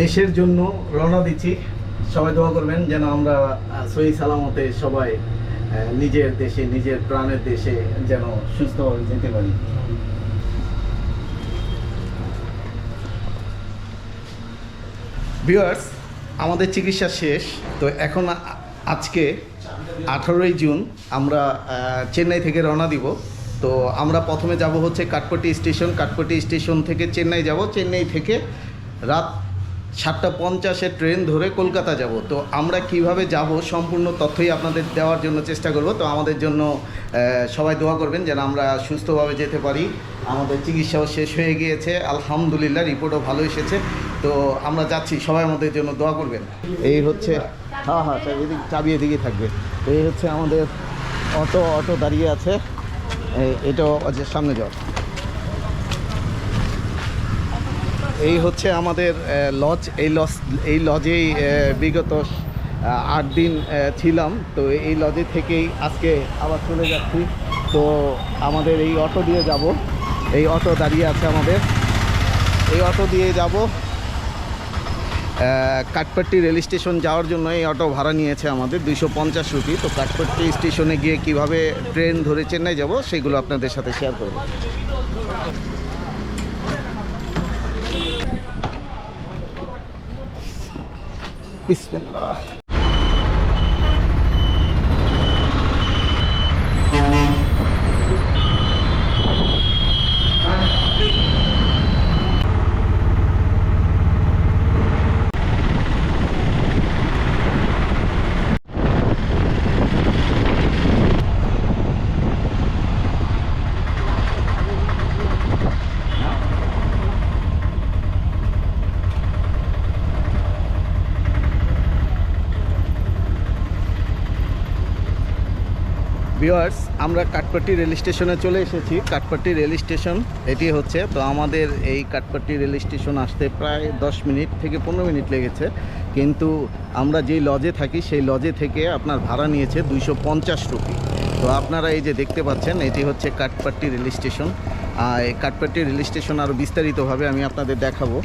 দেশের জন্য রওনা দিচ্ছি। সবাই দোয়া করবেন যেন আমরা সহি সালামতে সবাই নিজের দেশে, নিজের প্রাণের দেশে যেন সুস্থভাবে যেতে পারি। ভিউয়ার্স আমাদের চিকিৎসা শেষ। তো এখন আজকে আঠারোই জুন আমরা চেন্নাই থেকে রওনা দিব। তো আমরা প্রথমে যাব হচ্ছে কাঠপট্টি স্টেশন। কাঠপট্টি স্টেশন থেকে চেন্নাই যাব। চেন্নাই থেকে রাত সাতটা পঞ্চাশের ট্রেন ধরে কলকাতা যাব। তো আমরা কীভাবে যাব সম্পূর্ণ তথ্যই আপনাদের দেওয়ার জন্য চেষ্টা করব। তো আমাদের জন্য সবাই দোয়া করবেন যেন আমরা সুস্থভাবে যেতে পারি। আমাদের চিকিৎসাও শেষ হয়ে গিয়েছে। আলহামদুলিল্লাহ, রিপোর্টও ভালো এসেছে। তো আমরা যাচ্ছি, সবাই আমাদের জন্য দোয়া করবেন। এই হচ্ছে হ্যাঁ হ্যাঁ এদিকে, চাবি এদিকেই থাকবে। এই হচ্ছে আমাদের অটো অটো দাঁড়িয়ে আছে। এটাও আছে সামনে যাও এই হচ্ছে আমাদের লজ, এই লজ, এই লজেই বিগত আট দিন ছিলাম। তো এই লজে থেকেই আজকে আবার চলে যাচ্ছি। তো আমাদের এই অটো দিয়ে যাব। এই অটো দাঁড়িয়ে আছে আমাদের। এই অটো দিয়ে যাব। কাঠপট্টি রেল স্টেশন যাওয়ার জন্য এই অটো ভাড়া নিয়েছে আমাদের দুইশো পঞ্চাশ রুপি। তো কাঠপট্টি স্টেশনে গিয়ে কীভাবে ট্রেন ধরে চেন্নাই যাব সেগুলো আপনাদের সাথে শেয়ার করব। বিসমিল্লাহ। ভিওয়ার্স আমরা কাঠপট্টি রেল স্টেশনে চলে এসেছি। কাঠপট্টি রেল স্টেশন, এটি হচ্ছে, তো আমাদের এই কাঠপট্টি রেল স্টেশন আসতে প্রায় দশ মিনিট থেকে পনেরো মিনিট লেগেছে। কিন্তু আমরা যেই লজে থাকি, সেই লজে থেকে আপনার ভাড়া নিয়েছে দুইশো পঞ্চাশ রুপি। তো আপনারা এই যে দেখতে পাচ্ছেন, এটি হচ্ছে কাঠপট্টি রেল স্টেশন। আর এই কাঠপট্টি রেল স্টেশন আরও বিস্তারিতভাবে আমি আপনাদের দেখাবো।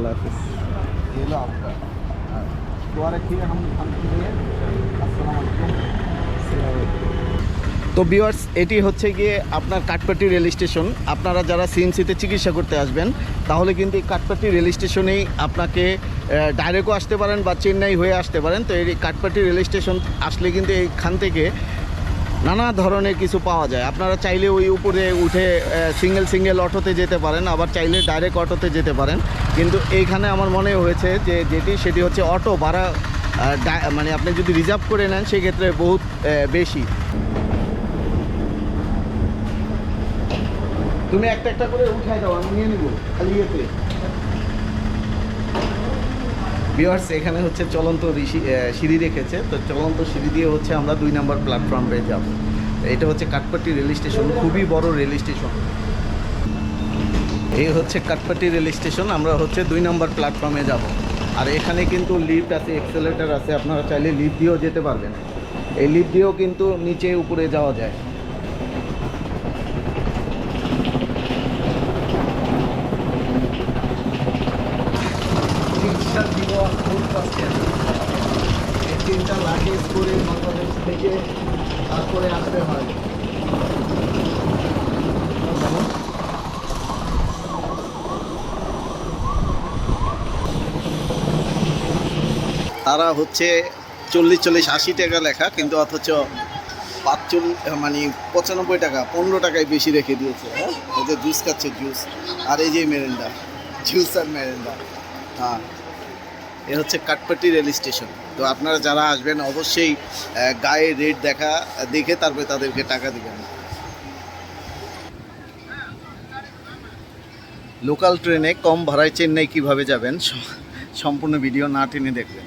আল্লাহ তো বিওয়ার্স এটি হচ্ছে গিয়ে আপনার কাঠপাটি রেল স্টেশন। আপনারা যারা সিএমসিতে চিকিৎসা করতে আসবেন তাহলে কিন্তু এই কাঠপাটি রেল স্টেশনেই আপনাকে ডাইরেক্টও আসতে পারেন বা চেন্নাই হয়ে আসতে পারেন। তো এই কাঠপাটি রেল স্টেশন আসলে কিন্তু এইখান থেকে নানা ধরনের কিছু পাওয়া যায়। আপনারা চাইলে ওই উপরে উঠে সিঙ্গেল সিঙ্গেল অটোতে যেতে পারেন, আবার চাইলে ডাইরেক্ট অটোতে যেতে পারেন। কিন্তু এইখানে আমার মনে হয়েছে যে যেটি, সেটি হচ্ছে অটো ভাড়া মানে আপনি যদি রিজার্ভ করে নেন, সেক্ষেত্রে বহুত বেশি। তুমি একটা একটা করে উঠাই দাও, আমি নিয়ে নিব, খালি ইয়েতে। বিয়ার্স এখানে হচ্ছে চলন্ত ঋষি সিঁড়ি রেখেছে। তো চলন্ত সিঁড়ি দিয়ে হচ্ছে আমরা দুই নম্বর প্ল্যাটফর্মে যাব। এটা হচ্ছে কাঠপাটি রেল স্টেশন, খুবই বড় রেল স্টেশন। এই হচ্ছে কাঠপাটি রেল স্টেশন, আমরা হচ্ছে দুই নম্বর প্ল্যাটফর্মে যাব। আর এখানে কিন্তু লিফট আছে এক্সেলেটার আছে, আপনারা চাইলে লিফট দিয়েও যেতে পারবেন। এই লিফট দিয়েও কিন্তু নিচে উপরে যাওয়া যায়। তিনটা লাগেজ করে বাংলাদেশ থেকে তারপরে আসতে হয়। তারা হচ্ছে চল্লিশ চল্লিশ আশি টাকা লেখা, কিন্তু অথচ পাঁচচল্লিশ মানে পঁচানব্বই টাকা, পনেরো টাকায় বেশি রেখে দিয়েছে হ্যাঁ? যে জুস খাচ্ছে জুস। আর এই যে মেরেন্ডা, জুস আর মেরেন্ডা। হ্যাঁ। এ হচ্ছে কাটপাটি রেল স্টেশন। তো আপনারা যারা আসবেন, অবশ্যই গায়ে রেট দেখা, দেখে তারপরে তাদেরকে টাকা দেবেন। লোকাল ট্রেনে কম ভাড়ায় চেন্নাই কীভাবে যাবেন সম্পূর্ণ ভিডিও না টেনে দেখবেন।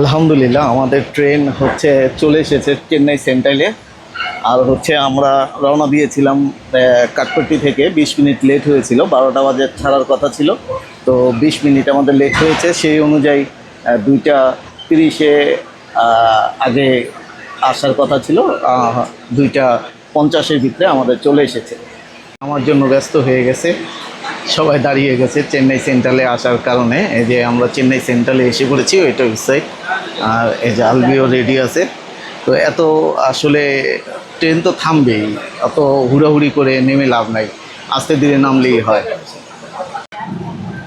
আলহামদুলিল্লাহ আমাদের ট্রেন হচ্ছে চলে এসেছে চেন্নাই সেন্ট্রালে আর হচ্ছে আমরা রওনা দিয়েছিলাম আহ, কাঠপট্টি থেকে। বিশ মিনিট লেট হয়েছিল বারোটা বাজে ছাড়ার কথা ছিল। তো বিশ মিনিট আমাদের লেট হয়েছে সেই অনুযায়ী দুইটা তিরিশে আগে আসার কথা ছিল দুইটা পঞ্চাশের ভিতরে আমাদের চলে এসেছে। আমার জন্য ব্যস্ত হয়ে গেছে সবাই দাঁড়িয়ে গেছে চেন্নাই সেন্ট্রালে আসার কারণে। এই যে আমরা চেন্নাই সেন্ট্রালে এসে পড়েছি ওইটা ওয়েবসাইট আর এই যে আলবিও রেডি আছে। তো এত আসলে ট্রেন তো থামবেই অত হুড়াহুড়ি করে নেমে লাভ নাই। আস্তে ধীরে নামলেই হয়।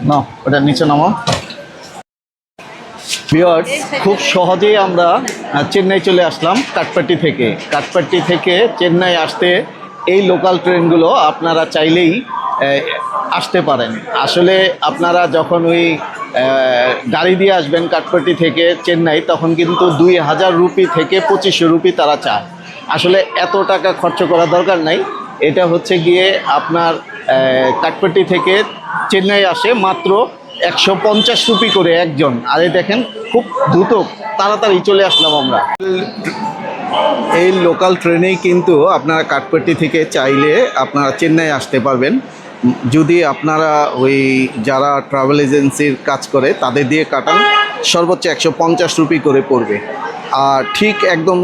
না ওটা নিচে নামো ভিওয়ার্স খুব সহজেই আমরা চেন্নাই চলে আসলাম কাঠপাট্টি থেকে। কাঠপাট্টি থেকে চেন্নাই আসতে এই লোকাল ট্রেনগুলো আপনারা চাইলেই আসতে পারেন। আসলে আপনারা যখন ওই গাড়ি দিয়ে আসবেন কাঠপাট্টি থেকে চেন্নাই তখন কিন্তু দুই হাজার রুপি থেকে পঁচিশশো রুপি তারা চায়। আসলে এত টাকা খরচ করার দরকার নাই। এটা হচ্ছে গিয়ে আপনার আহ, কাঠপাট্টি থেকে চেন্নাই আসে মাত্র একশো পঞ্চাশ রুপি করে একজন। আরে দেখেন খুব দ্রুত তাড়াতাড়ি চলে আসলাম আমরা। এই লোকাল ট্রেনেই কিন্তু আপনারা কাঠপট্টি থেকে চাইলে আপনারা চেন্নাই আসতে পারবেন। যদি আপনারা ওই যারা ট্রাভেল এজেন্সির কাজ করে, তাদের দিয়ে কাটান, সর্বোচ্চ একশো পঞ্চাশ রুপি করে পড়বে। আর ঠিক একদম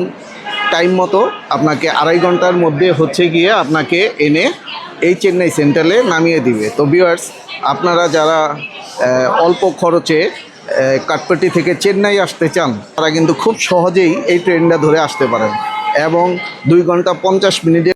টাইম মতো আপনাকে আড়াই ঘণ্টার মধ্যে হচ্ছে গিয়ে আপনাকে এনে এই চেন্নাই সেন্ট্রালে নামিয়ে দিবে। তো ভিউয়ার্স আপনারা যারা অল্প খরচে কাঠপট্টি থেকে চেন্নাই আসতে চান, তারা কিন্তু খুব সহজেই এই ট্রেনটা ধরে আসতে পারেন। এবং দুই ঘণ্টা পঞ্চাশ মিনিটে